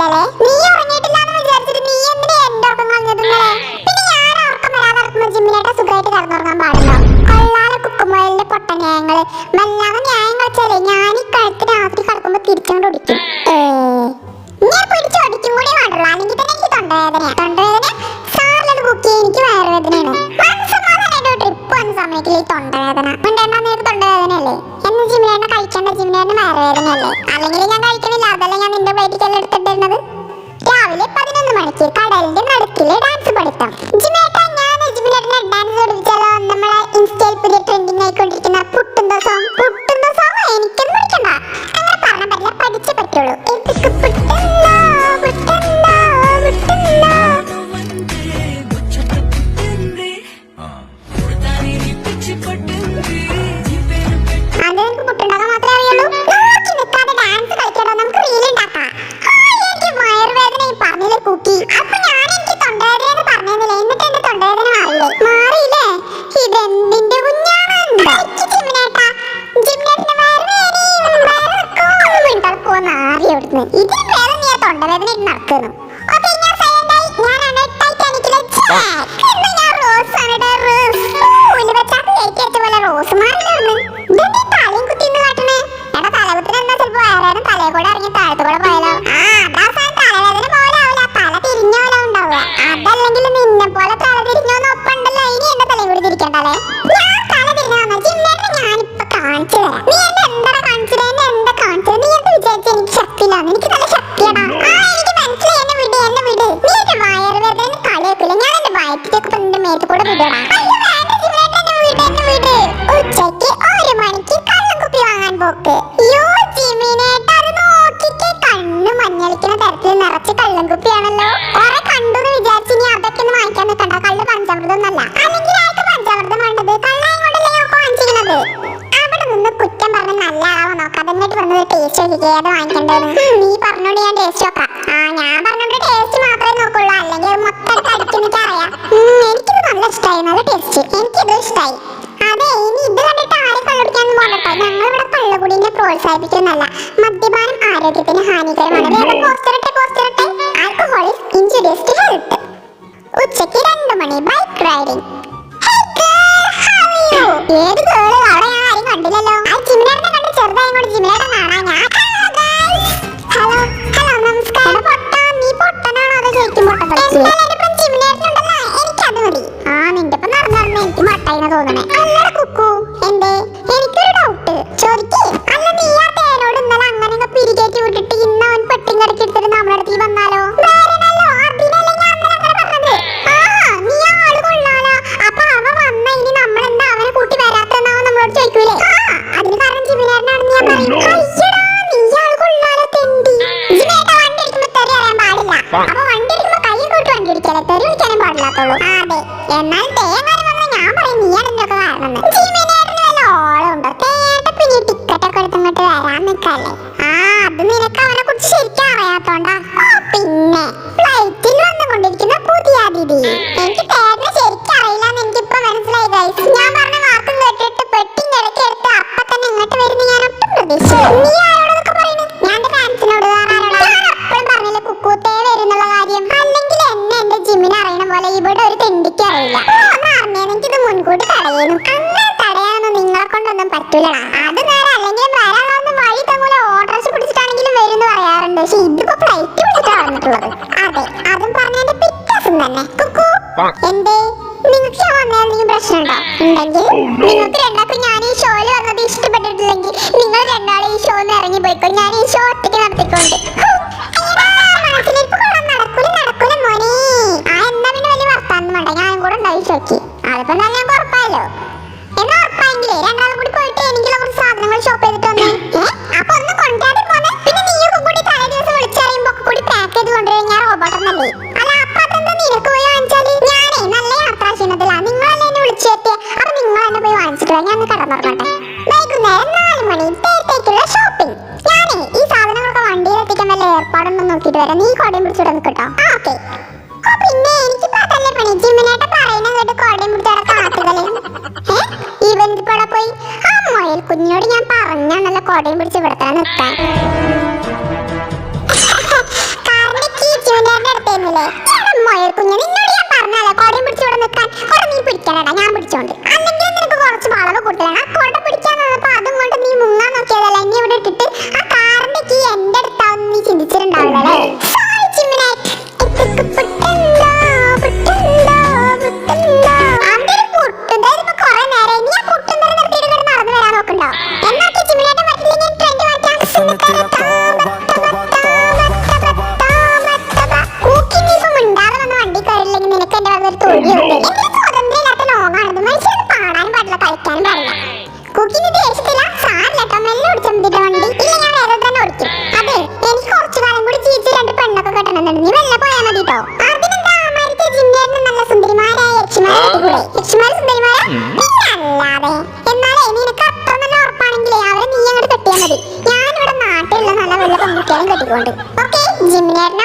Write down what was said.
പറഞ്ഞില്ലല്ലേ നീ ഉറങ്ങിയിട്ടില്ലാന്ന് വിചാരിച്ചിട്ട് നീ എന്തിനാ എന്റെ ഉറക്കം കളഞ്ഞത് നിങ്ങളെ പിന്നെ ഞാൻ ഉറക്കം വരാതെ ജിമ്മിലേട്ടാ സുഖമായിട്ട് കടന്നുറങ്ങാൻ പാടില്ല. കൊള്ളാലെ കുക്കുമ്പോയിലെ പൊട്ട ന്യായങ്ങൾ വല്ലാതെ ന്യായം കളിച്ചാലേ ഞാൻ ഈ കഴുത്ത് രാത്രി കിടക്കുമ്പോ തിരിച്ചുകൊണ്ട് ഓടിക്കും. ഞാൻ പിടിച്ചു കൂടി വേണ്ടുള്ളൂ അല്ലെങ്കിൽ എനിക്ക് തൊണ്ടവേദന? തൊണ്ടവേദന സാറിലത് ബുക്ക് എനിക്ക് വയറുവേദനയാണ്. ട്രിപ്പ് വന്ന സമയത്തിൽ ഈ തൊണ്ടവേദന. നിനക്ക് തൊണ്ടവേദനയല്ലേ? എന്ന് ജിമ്മിലേട്ടനെ കഴിക്കേണ്ട ജിമ്മിലേട്ടന് വയറുവേദനയല്ലേ? അല്ലെങ്കിൽ ഞാൻ അതല്ല ഞാൻ നിന്റെ വൈകിട്ടെല്ലാം എടുത്തിട്ടിരുന്നത്. രാവിലെ പതിനൊന്ന് മണിക്ക് കടലിന്റെ നടുക്കിലെ ഡാൻസ് നോക്കി അപ്പൊ ഞാൻ എനിക്ക് തൊണ്ടവേദന പറഞ്ഞില്ല എന്നിട്ട് എന്റെ തൊണ്ടവേദന മാറിയില്ലേ മാറിയില്ലേ? ഇതെന്തിന്റെ കുഞ്ഞാണെന്തോ ജിമിനേട്ടാ ജിമിനേട്ടന്റെ വയറുവേദന മാറി അവിടുന്ന് ഇതിന് വേദന ഞാൻ തൊണ്ടവേദന നടക്കുന്നു നോക്കാം എന്നിട്ട് വന്നത് ടേസ്റ്റ് നോക്കിക്കേ അത് വാങ്ങിക്കേണ്ടത് നീ പറഞ്ഞോണ്ട് ഞാൻ ടേസ്റ്റ് നോക്കാം. ആ ഞാൻ പറഞ്ഞോണ്ട് ടേസ്റ്റ് മാത്രമേ നോക്കുള്ളൂ. അല്ലെങ്കിൽ അത് മൊത്തം കടിക്കുന്നൊക്കെ അറിയാം. എനിക്കിത് നല്ല ഇഷ്ടമായി നല്ല ടേസ്റ്റ് എനിക്കിത് ഇഷ്ടമായി അതെ ഇനി ഇത് കണ്ടിട്ട് ആരെ കള്ളുടിക്കാൻ പോകട്ടോ ഞങ്ങൾ ഇവിടെ കള്ളുകുടിനെ പ്രോത്സാഹിപ്പിക്കുന്നല്ല മദ്യപാനം ആരോഗ്യത്തിന് ഹാനികരമാണ്. പോസ്റ്റർ ഇട്ടെ ആൽക്കഹോൾ ഇൻജുറിയസ് ടു ഹെൽത്ത് ഉച്ചയ്ക്ക് രണ്ട് മണി ബൈക്ക് റൈഡിംഗ് আসসালাম എന്നാൽ തേങ്ങാനും വന്നാ ഞാൻ പറയും നീ ഇതിനൊക്കെ കാരണം ജിമിനേട്ടന് വല്ല ഓളമുണ്ടോ തേട്ട പിന്നെ ടിക്കറ്റ് ഒക്കെ എടുത്തിങ്ങോട്ട് വരാൻ നിക്കല്ലേ ആ അത് നിനക്ക് അവനെ കുറിച്ച് ശരിക്കും അറിയാത്തോണ്ടാ. പിന്നെ ഫ്ലൈറ്റിൽ വന്നുകൊണ്ടിരിക്കുന്ന പുതിയ അതിഥി. എനിക്ക് പറ്റൂലടാ. അത് നേരെ അല്ലെങ്കിൽ വരാനുള്ള വഴി തങ്ങൂല. ഓട്ടോറിച്ച് പിടിച്ചിട്ടാണെങ്കിലും വരും എന്ന് പറയാറുണ്ട്. പക്ഷെ ഇതിപ്പോ ഫ്ലൈറ്റ് പിടിച്ചിട്ടാണ് വന്നിട്ടുള്ളത്. അതെ അതും പറഞ്ഞതിന്റെ പിറ്റേസം തന്നെ. കുക്കു എന്തേ? നിങ്ങൾക്ക് ഞാൻ വന്നതിൽ എന്തെങ്കിലും പ്രശ്നമുണ്ടോ? ഉണ്ടെങ്കിൽ നിങ്ങൾക്ക് രണ്ടാൾക്കും ഞാൻ ഈ ഷോയിൽ വന്നത് ഇഷ്ടപ്പെട്ടിട്ടില്ലെങ്കിൽ നിങ്ങൾ രണ്ടാളും ഈ ഷോന്ന് ഇറങ്ങി പോയിക്കോ. ഞാൻ ഈ ഷോ ഒറ്റയ്ക്ക് നടത്തിക്കൊണ്ട്. നടക്കൂല, നടക്കൂല മോനെ. ആ, എന്താ പിന്നെ വലിയ വർത്താനം വേണ്ട, ഞാനും കൂടെ ഉണ്ടായി ചോദിക്ക്. ഞാൻ റോബോട്ടെന്നല്ലേ അല്ല അപ്പൊ അതെന്താ നിനക്ക് പോയി വാങ്ങിച്ചാൽ? ഞാനേ നല്ല യാത്രാ ക്ഷീണത്തിലാ നിങ്ങളല്ലേ എന്നെ വിളിച്ചു അപ്പൊ നിങ്ങൾ എന്നെ പോയി വാങ്ങിച്ചിട്ട് വാ, ഞാൻ കടന്നുറങ്ങട്ടെ വൈകുന്നേരം നാല് മണി നേരത്തേക്കുള്ള ഷോപ്പിംഗ് ഞാനേ ഈ സാധനങ്ങളൊക്കെ വണ്ടിയിൽ എത്തിക്കാൻ വല്ല ഏർപ്പാടൊന്നും നോക്കിയിട്ട് നീ കൊടയും പിടിച്ചിട്ട് നിൽക്കട്ടോ ആ ഓക്കെ. പിന്നെ എനിക്ക് അതല്ലേ പണി. ജിമ്മിനേട്ട പറയുന്ന കേട്ട് കൊടയും പിടിച്ചവിടെ ഇവന്റ് ഇവിടെ പോയി? ആ മൊയൽ കുഞ്ഞിനോട് ഞാൻ പറഞ്ഞാണല്ലോ കൊടയും പിടിച്ച് ഇവിടെ തന്നെ നിൽക്കാൻ. നിന്നോട് ഞാൻ പറഞ്ഞാലോ കൊടയും പിടിച്ച് ഇവിടെ നിൽക്കാൻ. കൊട നീ പിടിക്കാനടാ ഞാൻ പിടിച്ചോണ്ട്. അല്ലെങ്കിൽ നിനക്ക് കുറച്ച് വളവ് കൂട്ടലാണ് ഓടിച്ചെന്നിട്ട് വണ്ടി ഇല്ല ഞാൻ വേറെ തന്നെ ഓടിക്കും. അതെ എനിക്ക് കുറച്ചു കാലം കൂടി ജീവിച്ച് രണ്ട് പെണ്ണൊക്കെ കെട്ടണമെന്നുണ്ട് നീ വെല്ല പോയാൽ മതി കേട്ടോ അതിനെന്താ അമാരിത്തെ ജിന്നേറിന് നല്ല സുന്ദരിമാരായ യക്ഷിമാരെ കെട്ടിക്കൂടെ യക്ഷിമാര് സുന്ദരിമാരാ? പിന്നല്ലാതെ എന്നാലേ നിനക്ക് അത്ര നല്ല ഉറപ്പാണെങ്കിലേ അവരെ നീ അങ്ങോട്ട് കെട്ടിയാൽ മതി. ഞാനിവിടെ നാട്ടിലുള്ള നല്ല വലിയ പെൺകുട്ടികളും കെട്ടിക്കൊണ്ട്. ഓക്കെ ജിമ്മിനേട്ടനെ